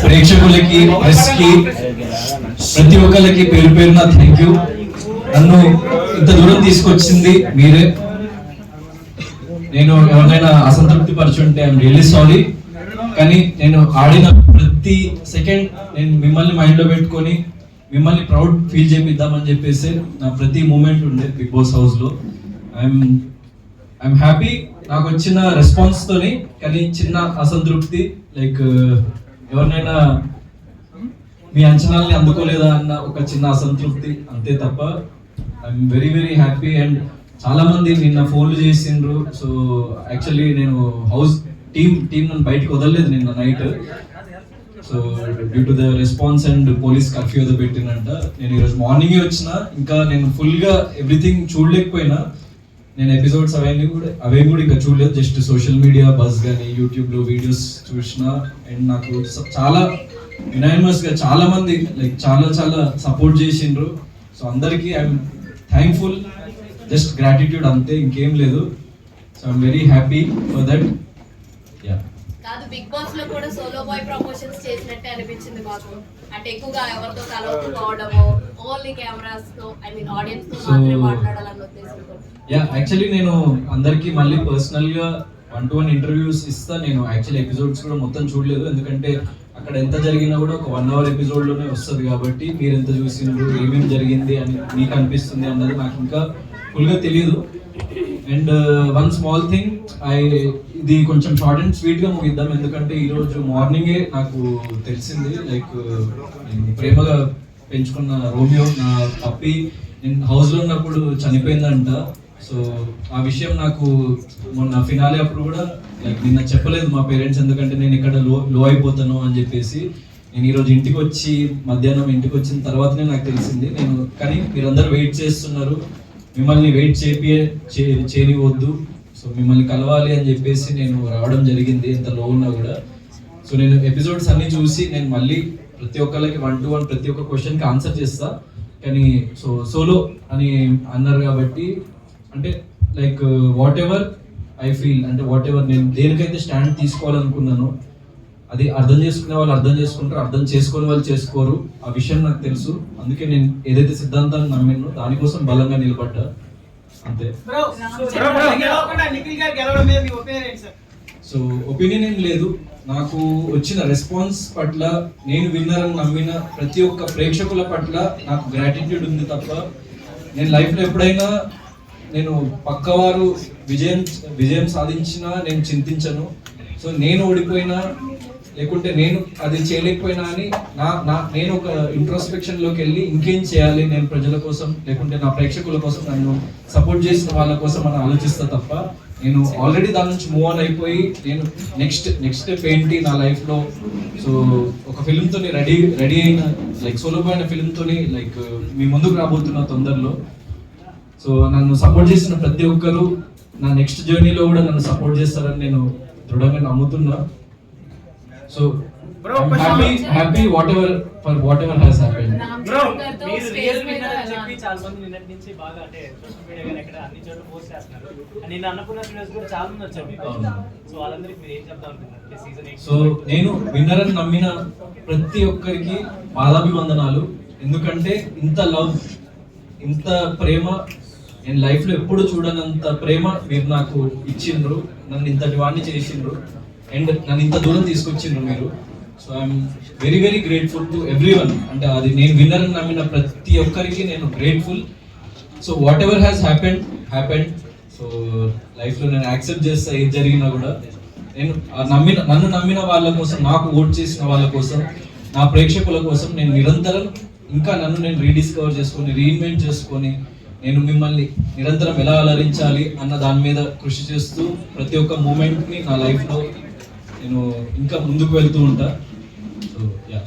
ప్రేక్షకులకి ప్రెస్కి ప్రతి ఒక్కరికి పేరు పేరున థ్యాంక్ యూ నన్ను ఇంత దూరం తీసుకొచ్చింది మీరే. నేను ఎవరినైనా అసంతృప్తి పరచుంటే ఐఎమ్ రియల్లీ సారీ కానీ నేను ఆడిన ప్రతి సెకండ్ నేను మిమ్మల్ని మైండ్లో పెట్టుకొని మిమ్మల్ని ప్రౌడ్ ఫీల్ చేపిద్దామని చెప్పేసి నా ప్రతి మూమెంట్ ఉండే బిగ్ బాస్ హౌస్లో ఐఎమ్ ఐఎమ్ హ్యాపీ నాకు వచ్చిన రెస్పాన్స్ తోని కానీ చిన్న అసంతృప్తి లైక్ ఎవరినైనా మీ అంచనాల్ని అందుకోలేదా అన్న ఒక చిన్న అసంతృప్తి? అంతే తప్ప I'm very very happy and చాలా మంది నిన్న ఫోన్లు చేసిండ్రు. సో యాక్చువల్లీ నేను హౌస్ టీమ్ టీం నన్ను బయటకు వదలలేదు నిన్న night so due to the response and police curfew ఏదో పెట్టినంట నేను ఈరోజు మార్నింగే వచ్చిన ఇంకా నేను ఫుల్గా ఎవ్రీథింగ్ చూడలేకపోయినా. నేను ఎపిసోడ్స్ అవన్నీ కూడా అవి కూడా ఇంకా చూడలేదు. జస్ట్ సోషల్ మీడియా బస్ కానీ యూట్యూబ్లో వీడియోస్ చూసిన. అండ్ నాకు చాలా యునైమస్ చాలా మంది లైక్ చాలా చాలా సపోర్ట్ చేసిండ్రు. సో అందరికీ ఐఎమ్ థ్యాంక్ఫుల్ జస్ట్ గ్రాటిట్యూడ్ అంతే ఇంకేం లేదు. So I'm very happy for that yeah Bigg బాస్లో కూడా సోలో బాయ్ ప్రమోషన్స్ చేసినట్టే అనిపించింది మాకు. అంటే ఎక్కువగా ఎవరితో కలవకపోవడము ఓన్లీ కెమెరాస్తో ఐ మీన్ ఆడియన్స్తో మాత్రమే మాట్లాడాలన్న ఉద్దేశంతో. యా యాక్చువల్లీ నేను అందరికి మళ్ళీ పర్సనల్గా వన్ టు వన్ ఇంటర్వ్యూస్ ఇస్తా. నేను యాక్చువల్లీ ఎపిసోడ్స్ కూడా మొత్తం చూడలేదు. ఎందుకంటే అక్కడ ఎంత జరిగినా కూడా ఒక వన్ అవర్ ఎపిసోడ్లోనే వస్తుంది కాబట్టి మీరు ఎంత చూసిండ్రు ఏమేమి జరిగింది అని మీకు అనిపిస్తుంది అన్నది నాకు ఇంకా ఫుల్గా తెలియదు and one small thing I ఇది కొంచెం షార్ట్ అండ్ స్వీట్గా ముగిద్దాం. ఎందుకంటే ఈరోజు మార్నింగే నాకు తెలిసింది లైక్ ప్రేమగా పెంచుకున్న రోమియో నా పప్పి నేను హౌస్లో ఉన్నప్పుడు చనిపోయిందంట. సో ఆ విషయం నాకు మొన్న ఫినాలే అప్పుడు కూడా లైక్ నిన్న చెప్పలేదు మా పేరెంట్స్ ఎందుకంటే నేను ఇక్కడ లో లో అయిపోతాను అని చెప్పేసి. నేను ఈరోజు ఇంటికి వచ్చి మధ్యాహ్నం ఇంటికి వచ్చిన తర్వాతనే నాకు తెలిసింది. నేను కానీ మీరందరూ వెయిట్ చేస్తున్నారు. మిమ్మల్ని వెయిట్ చేపి చేయనివద్దు సో మిమ్మల్ని కలవాలి అని చెప్పేసి నేను రావడం జరిగింది. ఎంత లో ఉన్నా కూడా. సో నేను ఎపిసోడ్స్ అన్ని చూసి నేను మళ్ళీ ప్రతి ఒక్కరికి వన్ టు వన్ ప్రతి ఒక్క క్వశ్చన్కి ఆన్సర్ చేస్తా. కానీ సో సోలో అని అన్నారు కాబట్టి అంటే like whatever I feel అంటే వాట్ ఎవర్ నేను దేనికైతే స్టాండ్ తీసుకోవాలనుకున్నానో అది అర్థం చేసుకునే వాళ్ళు అర్థం చేసుకుంటారు అర్థం చేసుకునే వాళ్ళు చేసుకోరు. ఆ విషయం నాకు తెలుసు. అందుకే నేను ఏదైతే సిద్ధాంతాన్ని నమ్మినో దానికోసం బలంగా నిలబడ్డా. అంతే. సో ఒపీనియన్ ఏం లేదు. నాకు వచ్చిన రెస్పాన్స్ పట్ల నేను విన్నర్ అని నమ్మిన ప్రతి ఒక్క ప్రేక్షకుల పట్ల నాకు గ్రాటిట్యూడ్ ఉంది తప్ప నేను లైఫ్లో ఎప్పుడైనా నేను పక్కవారు విజయం విజయం సాధించినా నేను చింతించను. సో నేను ఓడిపోయినా లేకుంటే నేను అది చేయలేకపోయినా అని నా నా నేను ఒక ఇంట్రోస్పెక్షన్లోకి వెళ్ళి ఇంకేం చేయాలి నేను ప్రజల కోసం లేకుంటే నా ప్రేక్షకుల కోసం నన్ను సపోర్ట్ చేసిన వాళ్ళ కోసం అని ఆలోచిస్తా తప్ప నేను ఆల్రెడీ దాని నుంచి మూవ్ ఆన్ అయిపోయి నేను నెక్స్ట్ నెక్స్ట్ స్టెప్ ఏంటి నా లైఫ్లో సో ఒక ఫిల్మ్ తోని రెడీ రెడీ అయిన లైక్ సులభమైన అయిన లైక్ మీ ముందుకు రాబోతున్న తొందరలో. సో నన్ను సపోర్ట్ చేసిన ప్రతి ఒక్కరు నా నెక్స్ట్ జర్నీలో కూడా నన్ను సపోర్ట్ చేస్తారని నేను దృఢంగా నమ్ముతున్నా. So happy happy whatever for whatever has bro మీరు రియల్ విన్నర్ అని చెప్పి చాలా మంది నిన్నటి నుంచి బాగా అంటే సోషల్ మీడియా కానీ ఎక్కడ అన్ని చోట్ల పోస్ట్ చేస్తున్నారు. అండ్ నేను అన్నపూర్ణ స్టూడియోస్ కూడా చాలా మంది వచ్చారు. సో వాళ్ళందరికీ మీరు ఏం చెప్తా అనుకుంటున్నారు? సీజన్ ఎయిట్ సో నేను విన్నర్ అని నమ్మిన ప్రతి ఒక్కరికి పాదాభివందనాలు. ఎందుకంటే ఇంత లవ్ ఇంత ప్రేమ నేను లైఫ్లో ఎప్పుడు చూడనంత ప్రేమ మీరు నాకు ఇచ్చిండ్రు. నన్ను ఇంతటి వాడిని చేసిండ్రు. అండ్ నన్ను ఇంత దూరం తీసుకొచ్చిండ్రు మీరు. So I'm very very grateful to everyone అంటే అది నేను విన్నర్ అని నమ్మిన ప్రతి ఒక్కరికి నేను grateful so whatever has happened happened so లైఫ్లో నేను యాక్సెప్ట్ చేస్తా ఏది జరిగినా కూడా. నేను నమ్మిన నన్ను నమ్మిన వాళ్ళ కోసం నాకు ఓట్ చేసిన వాళ్ళ కోసం నా ప్రేక్షకుల కోసం నేను నిరంతరం ఇంకా నన్ను నేను రీడిస్కవర్ చేసుకొని రీఇన్వెంట్ చేసుకొని నేను మిమ్మల్ని నిరంతరం ఎలా అలరించాలి అన్న దాని మీద కృషి చేస్తూ ప్రతి ఒక్క మూమెంట్ని నా లైఫ్లో నేను ఇంకా ముందుకు వెళ్తూ ఉంటా. So yeah